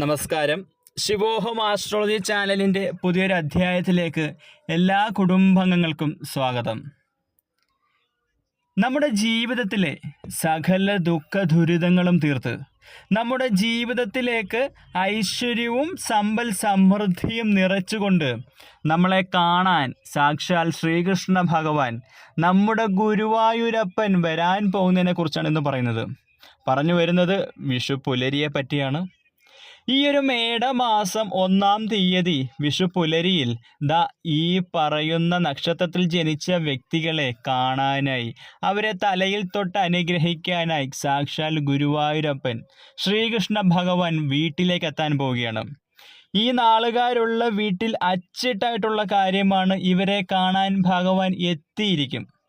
നമസ്കാരം. ശിവോഹം ആസ്ട്രോളജി ചാനലിന്റെ പുതിയൊരു അധ്യായത്തിലേക്ക് എല്ലാ കുടുംബാംഗങ്ങൾക്കും സ്വാഗതം. നമ്മുടെ ജീവിതത്തിലെ സകല ദുഃഖ ദുരിതങ്ങളും തീർത്ത് നമ്മുടെ ജീവിതത്തിലേക്ക് ഐശ്വര്യവും സമ്പൽ സമൃദ്ധിയും നിറച്ചുകൊണ്ട് നമ്മളെ കാണാൻ സാക്ഷാൽ ശ്രീകൃഷ്ണ ഭഗവാൻ നമ്മുടെ ഗുരുവായൂരപ്പൻ വരാൻ പോകുന്നതിനെ കുറിച്ചാണ് ഇന്ന് പറയുന്നത്. പറഞ്ഞു വരുന്നത് വിഷു പുലരിയെ പറ്റിയാണ്. ഈ ഒരു മേടമാസം ഒന്നാം തീയതി വിഷു പുലരിയിൽ ദാ ഈ പറയുന്ന നക്ഷത്രത്തിൽ ജനിച്ച വ്യക്തികളെ കാണാനായി. അവരെ തലയിൽ തൊട്ട് അനുഗ്രഹിക്കാനായി സാക്ഷാൽ ഗുരുവായൂരപ്പൻ ശ്രീകൃഷ്ണ ഭഗവാൻ വീട്ടിലേക്ക് എത്താൻ പോവുകയാണ്. ഈ നാളുകാരുള്ള വീട്ടിൽ അച്ചിട്ടായിട്ടുള്ള കാര്യമാണ് ഇവരെ കാണാൻ ഭഗവാൻ എത്തിയിരിക്കും.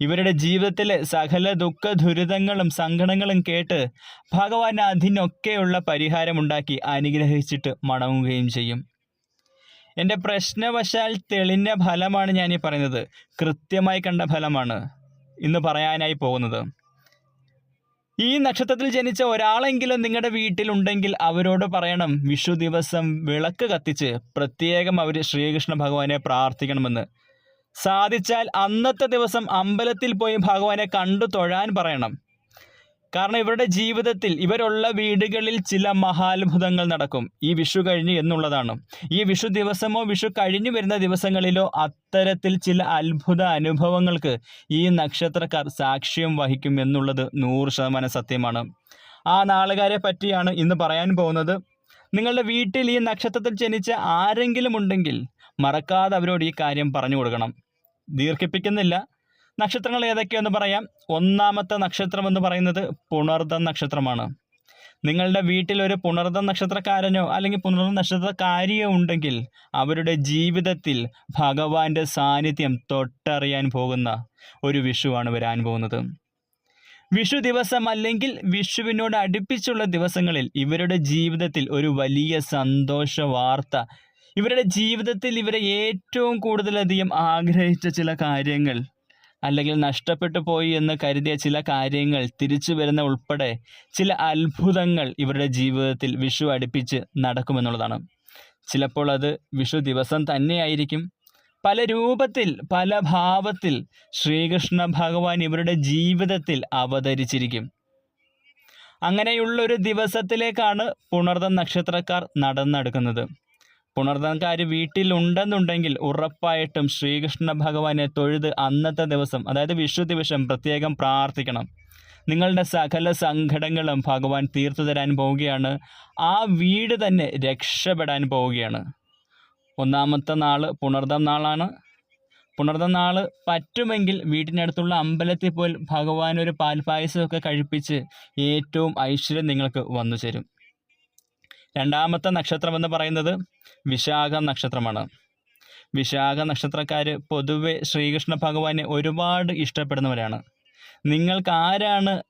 ഇവരുടെ ജീവിതത്തിലെ സകല ദുഃഖ ദുരിതങ്ങളും സങ്കടങ്ങളും കേട്ട് ഭഗവാൻ അതിനൊക്കെയുള്ള പരിഹാരമുണ്ടാക്കി അനുഗ്രഹിച്ചിട്ട് മടങ്ങുകയും ചെയ്യും. എന്റെ പ്രശ്നവശാൽ തെളിഞ്ഞ ഫലമാണ് ഞാൻ ഈ പറയുന്നത്. കൃത്യമായി കണ്ട ഫലമാണ് ഇന്ന് പറയാനായി പോകുന്നത്. ഈ നക്ഷത്രത്തിൽ ജനിച്ച ഒരാളെങ്കിലും നിങ്ങളുടെ വീട്ടിലുണ്ടെങ്കിൽ അവരോട് പറയണം വിഷു ദിവസം വിളക്ക് കത്തിച്ച് പ്രത്യേകം അവർ ശ്രീകൃഷ്ണ ഭഗവാനെ പ്രാർത്ഥിക്കണമെന്ന്. സാധിച്ചാൽ അന്നത്തെ ദിവസം അമ്പലത്തിൽ പോയി ഭഗവാനെ കണ്ടു തൊഴാൻ പറയണം. കാരണം ഇവരുടെ ജീവിതത്തിൽ ഇവരുള്ള വീടുകളിൽ ചില മഹാത്ഭുതങ്ങൾ നടക്കും. ഈ വിഷു കഴിഞ്ഞ് എന്നുള്ളതാണ്. ഈ വിഷു ദിവസമോ വിഷു കഴിഞ്ഞു വരുന്ന ദിവസങ്ങളിലോ അത്തരത്തിൽ ചില അത്ഭുത അനുഭവങ്ങൾക്ക് ഈ നക്ഷത്രക്കാർ സാക്ഷ്യം വഹിക്കും എന്നുള്ളത് നൂറ് ശതമാനം സത്യമാണ്. ആ നാളുകാരെ പറ്റിയാണ് ഇന്ന് പറയാൻ പോകുന്നത്. നിങ്ങളുടെ വീട്ടിൽ ഈ നക്ഷത്രത്തിൽ ജനിച്ച ആരെങ്കിലും ഉണ്ടെങ്കിൽ മറക്കാതെ അവരോട് ഈ കാര്യം പറഞ്ഞു കൊടുക്കണം. ദീർഘിപ്പിക്കുന്നില്ല. നക്ഷത്രങ്ങൾ ഏതൊക്കെയെന്ന് പറയാം. ഒന്നാമത്തെ നക്ഷത്രം എന്ന് പറയുന്നത് പുണർദ നക്ഷത്രമാണ്. നിങ്ങളുടെ വീട്ടിൽ ഒരു പുണർദ നക്ഷത്രക്കാരനോ അല്ലെങ്കിൽ പുണർദ നക്ഷത്രക്കാരിയോ ഉണ്ടെങ്കിൽ അവരുടെ ജീവിതത്തിൽ ഭഗവാന്റെ സാന്നിധ്യം തൊട്ടറിയാൻ പോകുന്ന ഒരു വിഷുവാണ് വരാൻ പോകുന്നത്. വിഷു ദിവസം അല്ലെങ്കിൽ വിഷുവിനോട് അടുപ്പിച്ചുള്ള ദിവസങ്ങളിൽ ഇവരുടെ ജീവിതത്തിൽ ഒരു വലിയ സന്തോഷ വാർത്ത. ഇവരുടെ ജീവിതത്തിൽ ഇവരെ ഏറ്റവും കൂടുതലധികം ആഗ്രഹിച്ച ചില കാര്യങ്ങൾ അല്ലെങ്കിൽ നഷ്ടപ്പെട്ടു പോയി എന്ന് കരുതിയ ചില കാര്യങ്ങൾ തിരിച്ചു വരുന്ന ഉൾപ്പെടെ ചില അത്ഭുതങ്ങൾ ഇവരുടെ ജീവിതത്തിൽ വിഷു അടുപ്പിച്ച് നടക്കുമെന്നുള്ളതാണ്. ചിലപ്പോൾ അത് വിഷു ദിവസം തന്നെയായിരിക്കും പല രൂപത്തിൽ പല ഭാവത്തിൽ ശ്രീകൃഷ്ണ ഭഗവാൻ ഇവരുടെ ജീവിതത്തിൽ അവതരിച്ചിരിക്കും. അങ്ങനെയുള്ള ഒരു ദിവസത്തിലേക്കാണ് പുണർദ നക്ഷത്രക്കാർ നടന്നെടുക്കുന്നത്. പുണർദൻകാർ വീട്ടിലുണ്ടെന്നുണ്ടെങ്കിൽ ഉറപ്പായിട്ടും ശ്രീകൃഷ്ണ ഭഗവാനെ തൊഴുത് അന്നത്തെ ദിവസം അതായത് വിഷു ദിവസം പ്രത്യേകം പ്രാർത്ഥിക്കണം. നിങ്ങളുടെ സകല സങ്കടങ്ങളും ഭഗവാൻ തീർത്തു തരാൻ പോവുകയാണ്. ആ വീട് തന്നെ രക്ഷപ്പെടാൻ പോവുകയാണ്. ഒന്നാമത്തെ നാൾ പുണർദം നാളാണ്. പുണർദം നാൾ പറ്റുമെങ്കിൽ വീട്ടിനടുത്തുള്ള അമ്പലത്തിൽ പോയി ഭഗവാൻ ഒരു പാൽപായസമൊക്കെ കഴിപ്പിച്ച് ഏറ്റവും ഐശ്വര്യം നിങ്ങൾക്ക് വന്നു ചേരും. രണ്ടാമത്തെ നക്ഷത്രം എന്ന് പറയുന്നത് വിശാഖ നക്ഷത്രമാണ്. വിശാഖ നക്ഷത്രക്കാർ പൊതുവെ ശ്രീകൃഷ്ണ ഭഗവാനെ ഒരുപാട് ഇഷ്ടപ്പെടുന്നവരാണ്. നിങ്ങൾക്ക് ആരാണ്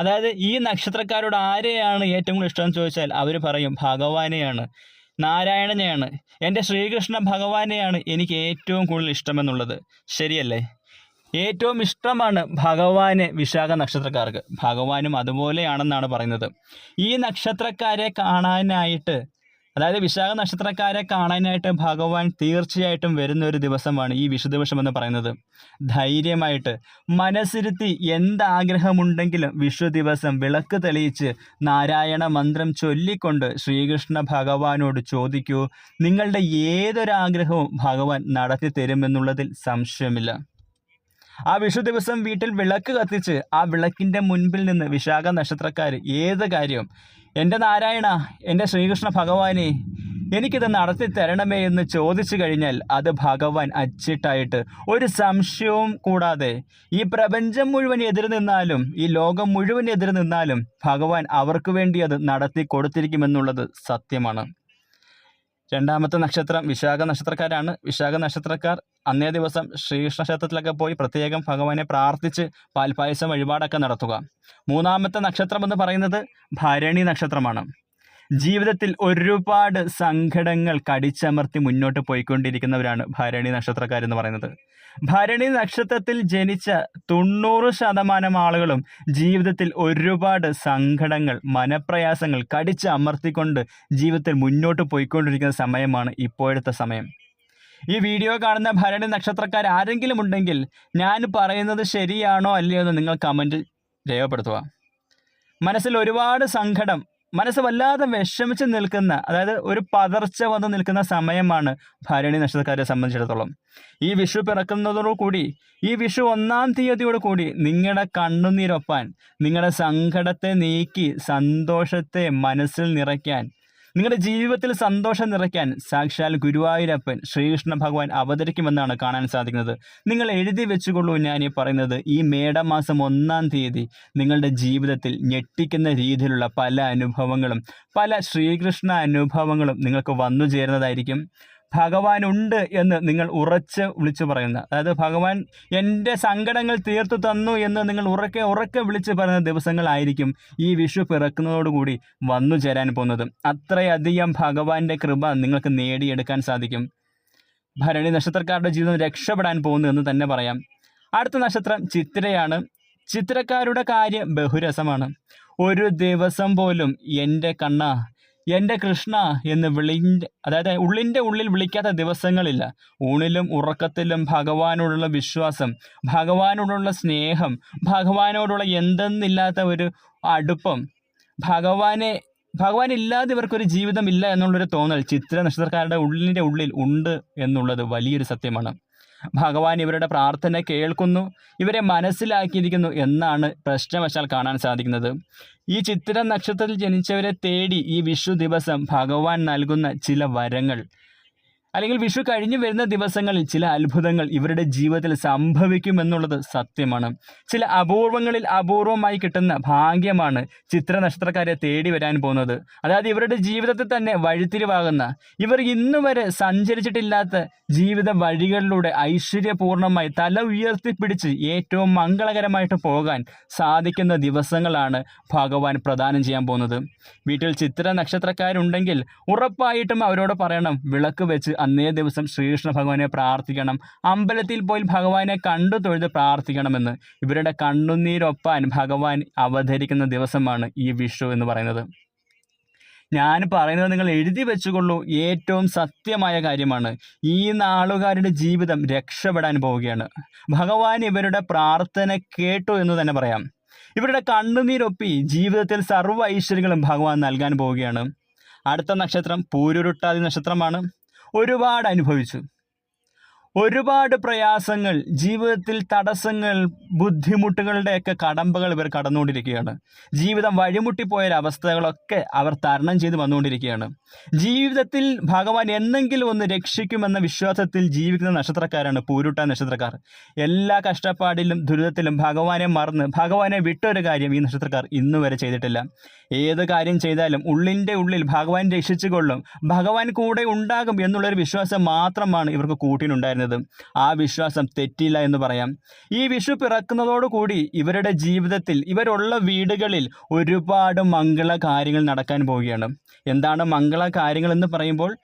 അതായത് ഈ നക്ഷത്രക്കാരോട് ആരെയാണ് ഏറ്റവും കൂടുതൽ ഇഷ്ടം ചോദിച്ചാൽ അവർ പറയും ഭഗവാനെയാണ്. നാരായണനെയാണ്. എന്റെ ശ്രീകൃഷ്ണ ഭഗവാനെയാണ് എനിക്ക് ഏറ്റവും കൂടുതൽ ഇഷ്ടമെന്നുള്ളത്. ശരിയല്ലേ? ഏറ്റവും ഇഷ്ടമാണ് ഭഗവാന് വിശാഖ നക്ഷത്രക്കാർക്ക്. ഭഗവാനും അതുപോലെയാണെന്നാണ് പറയുന്നത്. ഈ നക്ഷത്രക്കാരെ കാണാനായിട്ട് അതായത് വിശാഖ നക്ഷത്രക്കാരെ കാണാനായിട്ട് ഭഗവാൻ തീർച്ചയായിട്ടും വരുന്ന ഒരു ദിവസമാണ് ഈ വിഷു ദിവസം എന്ന് പറയുന്നത്. ധൈര്യമായിട്ട് മനസ്സിരുത്തി എന്താഗ്രഹമുണ്ടെങ്കിലും വിഷു ദിവസം വിളക്ക് തെളിയിച്ച് നാരായണ മന്ത്രം ചൊല്ലിക്കൊണ്ട് ശ്രീകൃഷ്ണ ഭഗവാനോട് ചോദിക്കൂ നിങ്ങളുടെ ഏതൊരാഗ്രഹവും ഭഗവാൻ നടത്തി തരുമെന്നുള്ളതിൽ സംശയമില്ല. ആ വിഷു ദിവസം വീട്ടിൽ വിളക്ക് കത്തിച്ച് ആ വിളക്കിന്റെ മുൻപിൽ നിന്ന് വിശാഖ നക്ഷത്രക്കാർ ഏത് കാര്യവും എന്റെ നാരായണ എന്റെ ശ്രീകൃഷ്ണ ഭഗവാനെ എനിക്കിത് നടത്തി തരണമേ എന്ന് ചോദിച്ചു കഴിഞ്ഞാൽ അത് ഭഗവാൻ അച്ചിട്ടായിട്ട്. ഒരു സംശയവും കൂടാതെ ഈ പ്രപഞ്ചം മുഴുവൻ എതിർ നിന്നാലും ഈ ലോകം മുഴുവൻ എതിർ നിന്നാലും ഭഗവാൻ അവർക്ക് വേണ്ടി അത് നടത്തി കൊടുത്തിരിക്കുമെന്നുള്ളത് സത്യമാണ്. രണ്ടാമത്തെ നക്ഷത്രം വിശാഖ നക്ഷത്രക്കാരാണ്. വിശാഖ നക്ഷത്രക്കാർ അന്നേ ദിവസം ശ്രീകൃഷ്ണ ക്ഷേത്രത്തിലൊക്കെ പോയി പ്രത്യേകം ഭഗവാനെ പ്രാർത്ഥിച്ച് പാൽപായസം വഴിപാടൊക്കെ നടത്തുക. മൂന്നാമത്തെ നക്ഷത്രം എന്ന് പറയുന്നത് ഭരണി നക്ഷത്രമാണ്. ജീവിതത്തിൽ ഒരുപാട് സങ്കടങ്ങൾ കടിച്ചമർത്തി മുന്നോട്ട് പോയിക്കൊണ്ടിരിക്കുന്നവരാണ് ഭരണി നക്ഷത്രക്കാർ എന്ന് പറയുന്നത്. ഭരണി നക്ഷത്രത്തിൽ ജനിച്ച തൊണ്ണൂറ് ശതമാനം ആളുകളും ജീവിതത്തിൽ ഒരുപാട് സങ്കടങ്ങൾ മനപ്രയാസങ്ങൾ കടിച്ചമർത്തിക്കൊണ്ട് ജീവിതത്തിൽ മുന്നോട്ട് പോയിക്കൊണ്ടിരിക്കുന്ന സമയമാണ് ഇപ്പോഴത്തെ സമയം. ഈ വീഡിയോ കാണുന്ന ഭരണി നക്ഷത്രക്കാർ ആരെങ്കിലും ഉണ്ടെങ്കിൽ ഞാൻ പറയുന്നത് ശരിയാണോ അല്ലയോ എന്ന് നിങ്ങൾ കമന്റ് രേഖപ്പെടുത്തുക. മനസ്സിൽ ഒരുപാട് സങ്കടം മനസ്സ് വല്ലാതെ വിഷമിച്ച് നിൽക്കുന്ന അതായത് ഒരു പതർച്ച വന്ന് നിൽക്കുന്ന സമയമാണ് ഭാരണി നക്ഷത്രക്കാരെ സംബന്ധിച്ചിടത്തോളം. ഈ വിഷു പിറക്കുന്നതോടുകൂടി ഈ വിഷു ഒന്നാം തീയതിയോട് കൂടി നിങ്ങളുടെ കണ്ണുനീരൊപ്പാൻ നിങ്ങളുടെ സങ്കടത്തെ നീക്കി സന്തോഷത്തെ മനസ്സിൽ നിറയ്ക്കാൻ നിങ്ങളുടെ ജീവിതത്തിൽ സന്തോഷം നിറയ്ക്കാൻ സാക്ഷാൽ ഗുരുവായൂരപ്പൻ ശ്രീകൃഷ്ണ ഭഗവാൻ അവതരിക്കുമെന്നാണ് കാണാൻ സാധിക്കുന്നത്. നിങ്ങൾ എഴുതി വെച്ചുകൊള്ളൂ ഞാൻ ഈ പറയുന്നത് ഈ മേടമാസം ഒന്നാം തീയതി നിങ്ങളുടെ ജീവിതത്തിൽ ഞെട്ടിക്കുന്ന രീതിയിലുള്ള പല അനുഭവങ്ങളും പല ശ്രീകൃഷ്ണ അനുഭവങ്ങളും നിങ്ങൾക്ക് വന്നു ചേരുന്നതായിരിക്കും. ഭഗവാൻ ഉണ്ട് എന്ന് നിങ്ങൾ ഉറച്ച് വിളിച്ചു പറയുന്ന അതായത് ഭഗവാൻ എന്റെ സങ്കടങ്ങൾ തീർത്തു തന്നു എന്ന് നിങ്ങൾ ഉറക്കെ ഉറക്കെ വിളിച്ച് പറയുന്ന ദിവസങ്ങളായിരിക്കും ഈ വിഷു പിറക്കുന്നതോടുകൂടി വന്നു ചേരാൻ പോകുന്നത്. അത്രയധികം ഭഗവാന്റെ കൃപ നിങ്ങൾക്ക് നേടിയെടുക്കാൻ സാധിക്കും. ഭരണി നക്ഷത്രക്കാരുടെ ജീവിതം രക്ഷപ്പെടാൻ പോകുന്നു എന്ന് തന്നെ പറയാം. അടുത്ത നക്ഷത്രം ചിത്രയാണ് ചിത്രക്കാരുടെ കാര്യം ബഹുരസമാണ്. ഒരു ദിവസം പോലും എന്റെ കണ്ണ എന്റെ കൃഷ്ണ എന്ന് വിളി അതായത് ഉള്ളിന്റെ ഉള്ളിൽ വിളിക്കാത്ത ദിവസങ്ങളില്ല. ഊണിലും ഉറക്കത്തിലും ഭഗവാനോടുള്ള വിശ്വാസം ഭഗവാനോടുള്ള സ്നേഹം ഭഗവാനോടുള്ള എന്തെന്നില്ലാത്ത ഒരു അടുപ്പം ഭഗവാനെ ഭഗവാൻ ഇല്ലാതെ ഇവർക്കൊരു ജീവിതമില്ല എന്നുള്ളൊരു തോന്നൽ ചിത്ര നക്ഷത്രക്കാരുടെ ഉള്ളിന്റെ ഉള്ളിൽ ഉണ്ട് എന്നുള്ളത് വലിയൊരു സത്യമാണ്. ഭഗവാൻ ഇവരുടെ പ്രാർത്ഥന കേൾക്കുന്നു ഇവരെ മനസ്സിലാക്കിയിരിക്കുന്നു എന്നാണ് പ്രശ്നവശാൽ കാണാൻ സാധിക്കുന്നത്. ഈ ചിത്ര നക്ഷത്രത്തിൽ ജനിച്ചവരെ തേടി ഈ വിഷു ദിവസം ഭഗവാൻ നൽകുന്ന ചില വരങ്ങൾ. അല്ലെങ്കിൽ വിഷു കഴിഞ്ഞു വരുന്ന ദിവസങ്ങളിൽ ചില അത്ഭുതങ്ങൾ ഇവരുടെ ജീവിതത്തിൽ സംഭവിക്കുമെന്നുള്ളത് സത്യമാണ്. ചില അപൂർവങ്ങളിൽ അപൂർവമായി കിട്ടുന്ന ഭാഗ്യമാണ് ചിത്ര നക്ഷത്രക്കാരെ തേടി വരാൻ പോകുന്നത്. അതായത് ഇവരുടെ ജീവിതത്തിൽ തന്നെ വഴിത്തിരിവാകുന്ന ഇവർ ഇന്നു വരെ സഞ്ചരിച്ചിട്ടില്ലാത്ത ജീവിത വഴികളിലൂടെ ഐശ്വര്യപൂർണമായി തല ഉയർത്തിപ്പിടിച്ച് ഏറ്റവും മംഗളകരമായിട്ട് പോകാൻ സാധിക്കുന്ന ദിവസങ്ങളാണ് ഭഗവാൻ പ്രദാനം ചെയ്യാൻ പോകുന്നത്. വീട്ടിൽ ചിത്ര നക്ഷത്രക്കാരുണ്ടെങ്കിൽ ഉറപ്പായിട്ടും അവരോട് പറയണം വിളക്ക് വെച്ച് അന്നേ ദിവസം ശ്രീകൃഷ്ണ ഭഗവാനെ പ്രാർത്ഥിക്കണം. അമ്പലത്തിൽ പോയി ഭഗവാനെ കണ്ടു തൊഴുത് പ്രാർത്ഥിക്കണമെന്ന്. ഇവരുടെ കണ്ണുനീരൊപ്പാൻ ഭഗവാൻ അവതരിക്കുന്ന ദിവസമാണ് ഈ വിഷു എന്ന് പറയുന്നത്. ഞാൻ പറയുന്നത് നിങ്ങൾ എഴുതി വെച്ചുകൊള്ളൂ. ഏറ്റവും സത്യമായ കാര്യമാണ്. ഈ നാളുകാരുടെ ജീവിതം രക്ഷപ്പെടാൻ പോവുകയാണ്. ഭഗവാൻ ഇവരുടെ പ്രാർത്ഥന കേട്ടു എന്ന് തന്നെ പറയാം. ഇവരുടെ കണ്ണുനീരൊപ്പി ജീവിതത്തിൽ സർവ ഐശ്വര്യങ്ങളും ഭഗവാൻ നൽകാൻ പോവുകയാണ്. അടുത്ത നക്ഷത്രം പൂരുരുട്ടാതി നക്ഷത്രമാണ്. ഒരുപാട് അനുഭവിച്ചു ഒരുപാട് പ്രയാസങ്ങൾ ജീവിതത്തിൽ തടസ്സങ്ങൾ ബുദ്ധിമുട്ടുകളുടെയൊക്കെ കടമ്പകൾ ഇവർ കടന്നുകൊണ്ടിരിക്കുകയാണ്. ജീവിതം വഴിമുട്ടിപ്പോയൊരവസ്ഥകളൊക്കെ അവർ തരണം ചെയ്ത് വന്നുകൊണ്ടിരിക്കുകയാണ്. ജീവിതത്തിൽ ഭഗവാൻ എന്നെങ്കിലും ഒന്ന് രക്ഷിക്കുമെന്ന വിശ്വാസത്തിൽ ജീവിക്കുന്ന നക്ഷത്രക്കാരാണ് പൂരുട്ട നക്ഷത്രക്കാർ. എല്ലാ കഷ്ടപ്പാടിലും ദുരിതത്തിലും ഭഗവാനെ മറന്ന് ഭഗവാനെ വിട്ടൊരു കാര്യം ഈ നക്ഷത്രക്കാർ ഇന്നു വരെ ചെയ്തിട്ടില്ല. ഏത് കാര്യം ചെയ്താലും ഉള്ളിന്റെ ഉള്ളിൽ ഭഗവാൻ രക്ഷിച്ചുകൊള്ളും ഭഗവാൻ കൂടെ ഉണ്ടാകും എന്നുള്ളൊരു വിശ്വാസം മാത്രമാണ് ഇവർക്ക് കൂട്ടിനുണ്ടായിരുന്നത്. ആ വിശ്വാസം തെറ്റില്ല എന്ന് പറയാം. ഈ വിഷു പിറക്കുന്നതോടുകൂടി ഇവരുടെ ജീവിതത്തിൽ ഇവരുള്ള വീടുകളിൽ ഒരുപാട് മംഗള കാര്യങ്ങൾ നടക്കാൻ പോവുകയാണ്. എന്താണ് മംഗള കാര്യങ്ങൾ എന്ന് പറയുമ്പോൾ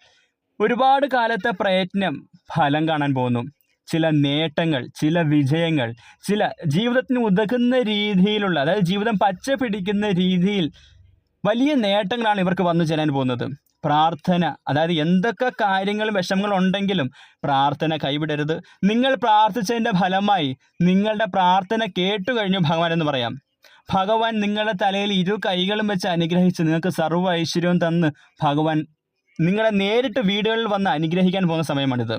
ഒരുപാട് കാലത്തെ പ്രയത്നം ഫലം കാണാൻ പോകുന്നു. ചില നേട്ടങ്ങൾ ചില വിജയങ്ങൾ ചില ജീവിതത്തിന് ഉതകുന്ന രീതിയിലുള്ള അതായത് ജീവിതം പച്ച പിടിക്കുന്ന രീതിയിൽ വലിയ നേട്ടങ്ങളാണ് ഇവർക്ക് വന്നു ചേരാൻ പോകുന്നത്. പ്രാർത്ഥന. അതായത് എന്തൊക്കെ കാര്യങ്ങളും വിഷമങ്ങളും ഉണ്ടെങ്കിലും പ്രാർത്ഥന കൈവിടരുത്. നിങ്ങൾ പ്രാർത്ഥിച്ചതിന്റെ ഫലമായി നിങ്ങളുടെ പ്രാർത്ഥന കേട്ടു കഴിഞ്ഞു ഭഗവാൻ എന്ന് പറയാം. ഭഗവാൻ നിങ്ങളുടെ തലയിൽ ഇരു കൈകളും വെച്ച് അനുഗ്രഹിച്ച് നിങ്ങൾക്ക് സർവ ഐശ്വര്യവും തന്ന് ഭഗവാൻ നിങ്ങളെ നേരിട്ട് വീടുകളിൽ വന്ന് അനുഗ്രഹിക്കാൻ പോകുന്ന സമയമാണിത്.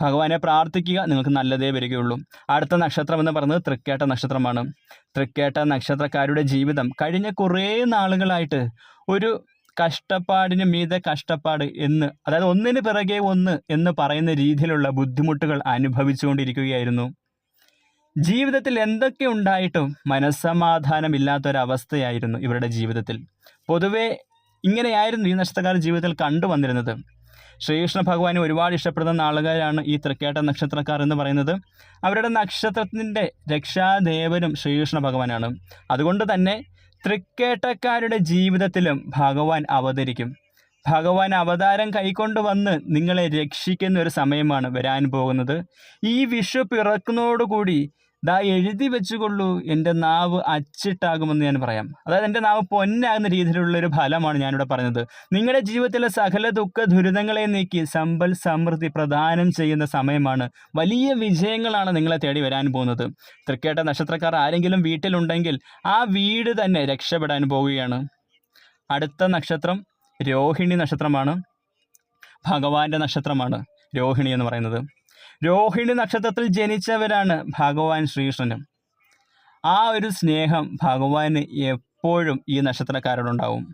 ഭഗവാനെ പ്രാർത്ഥിക്കുക നിങ്ങൾക്ക് നല്ലതേ വരികയുള്ളൂ. അടുത്ത നക്ഷത്രം എന്ന് പറയുന്നത് തൃക്കേട്ട നക്ഷത്രമാണ്. തൃക്കേട്ട നക്ഷത്രക്കാരുടെ ജീവിതം കഴിഞ്ഞ കുറേ നാളുകളായിട്ട് ഒരു കഷ്ടപ്പാടിന് മീതെ കഷ്ടപ്പാട് എന്ന് അതായത് ഒന്നിന് പിറകെ ഒന്ന് എന്ന് പറയുന്ന രീതിയിലുള്ള ബുദ്ധിമുട്ടുകൾ അനുഭവിച്ചുകൊണ്ടിരിക്കുകയായിരുന്നു. ജീവിതത്തിൽ എന്തൊക്കെ ഉണ്ടായിട്ടും മനസ്സമാധാനമില്ലാത്തൊരവസ്ഥയായിരുന്നു ഇവരുടെ ജീവിതത്തിൽ. പൊതുവെ ഇങ്ങനെയായിരുന്നു ഈ നക്ഷത്രക്കാരുടെ ജീവിതത്തിൽ കണ്ടുവന്നിരുന്നത് ശ്രീകൃഷ്ണ ഭഗവാനെ ഒരുപാട് ഇഷ്ടപ്പെടുന്ന ആളുകാരാണ് ഈ തൃക്കേട്ട നക്ഷത്രക്കാർ എന്ന് പറയുന്നത്. അവരുടെ നക്ഷത്രത്തിന്റെ രക്ഷാദേവനും ശ്രീകൃഷ്ണ ഭഗവാനാണ്. അതുകൊണ്ട് തന്നെ തൃക്കേട്ടക്കാരുടെ ജീവിതത്തിലും ഭഗവാൻ അവതരിക്കും. ഭഗവാൻ അവതാരം കൈക്കൊണ്ടുവന്ന് നിങ്ങളെ രക്ഷിക്കുന്ന ഒരു സമയമാണ് വരാൻ പോകുന്നത്. ഈ വിഷു പിറക്കുന്നതോടുകൂടി ദാ എഴുതി വെച്ചുകൊള്ളൂ എന്റെ നാവ് അച്ചിട്ടാകുമെന്ന് ഞാൻ പറയാം. അതായത് എന്റെ നാവ് പൊന്നാകുന്ന രീതിയിലുള്ള ഒരു ഫലമാണ് ഞാനിവിടെ പറഞ്ഞത്. നിങ്ങളുടെ ജീവിതത്തിലെ സകല ദുഃഖ ദുരിതങ്ങളെ നീക്കി സമ്പൽ സമൃദ്ധി പ്രദാനം ചെയ്യുന്ന സമയമാണ്. വലിയ വിജയങ്ങളാണ് നിങ്ങളെ തേടി വരാൻ പോകുന്നത്. തൃക്കേട്ട നക്ഷത്രക്കാർ ആരെങ്കിലും വീട്ടിലുണ്ടെങ്കിൽ ആ വീട് തന്നെ രക്ഷപ്പെടാൻ പോവുകയാണ്. അടുത്ത നക്ഷത്രം രോഹിണി നക്ഷത്രമാണ്. ഭഗവാന്റെ നക്ഷത്രമാണ് രോഹിണി എന്ന് പറയുന്നത്. രോഹിണി നക്ഷത്രത്തിൽ ജനിച്ചവരാണ് ഭഗവാൻ ശ്രീകൃഷ്ണനും. ആ ഒരു സ്നേഹം ഭഗവാന് എപ്പോഴും ഈ നക്ഷത്രക്കാരോടുണ്ടാവും.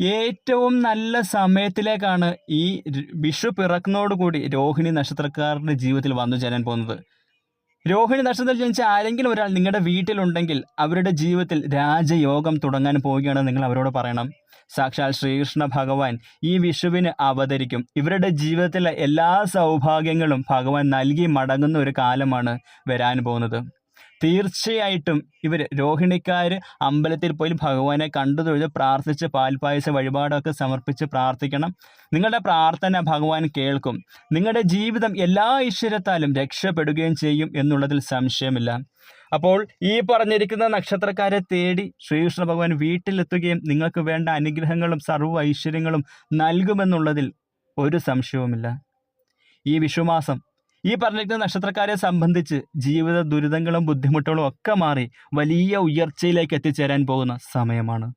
ഏറ്റവും നല്ല സമയത്തിലേക്കാണ് ഈ വിഷു പിറക്കുന്നതോടുകൂടി രോഹിണി നക്ഷത്രക്കാരുടെ ജീവിതത്തിൽ വന്നു ചേരാൻ പോകുന്നത്. രോഹിണി നക്ഷത്രത്തിൽ ജനിച്ച ആരെങ്കിലും ഒരാൾ നിങ്ങളുടെ വീട്ടിലുണ്ടെങ്കിൽ അവരുടെ ജീവിതത്തിൽ രാജയോഗം തുടങ്ങാൻ പോവുകയാണെന്ന് നിങ്ങൾ അവരോട് പറയണം. സാക്ഷാൽ ശ്രീകൃഷ്ണ ഭഗവാൻ ഈ വിഷുവിന് അവതരിക്കും. ഇവരുടെ ജീവിതത്തിലെ എല്ലാ സൗഭാഗ്യങ്ങളും ഭഗവാൻ നൽകി മടങ്ങുന്ന ഒരു കാലമാണ് വരാൻ പോകുന്നത്. തീർച്ചയായിട്ടും ഇവർ രോഹിണിക്കാർ അമ്പലത്തിൽ പോയി ഭഗവാനെ കണ്ടു തൊഴുത് പ്രാർത്ഥിച്ച് പാൽപ്പായസ വഴിപാടൊക്കെ സമർപ്പിച്ച് പ്രാർത്ഥിക്കണം. നിങ്ങളുടെ പ്രാർത്ഥന ഭഗവാൻ കേൾക്കും. നിങ്ങളുടെ ജീവിതം എല്ലാ ഈശ്വരത്താലും രക്ഷപ്പെടുകയും ചെയ്യും എന്നുള്ളതിൽ സംശയമില്ല. അപ്പോൾ ഈ പറഞ്ഞിരിക്കുന്ന നക്ഷത്രക്കാരെ തേടി ശ്രീകൃഷ്ണ ഭഗവാൻ വീട്ടിലെത്തുകയും നിങ്ങൾക്ക് വേണ്ട അനുഗ്രഹങ്ങളും സർവ ഐശ്വര്യങ്ങളും നൽകുമെന്നുള്ളതിൽ ഒരു സംശയവുമില്ല. ഈ വിഷുമാസം ഈ പറഞ്ഞിരിക്കുന്ന നക്ഷത്രക്കാരെ സംബന്ധിച്ച് ജീവിത ദുരിതങ്ങളും ബുദ്ധിമുട്ടുകളും ഒക്കെ മാറി വലിയ ഉയർച്ചയിലേക്ക് എത്തിച്ചേരാൻ പോകുന്ന സമയമാണ്.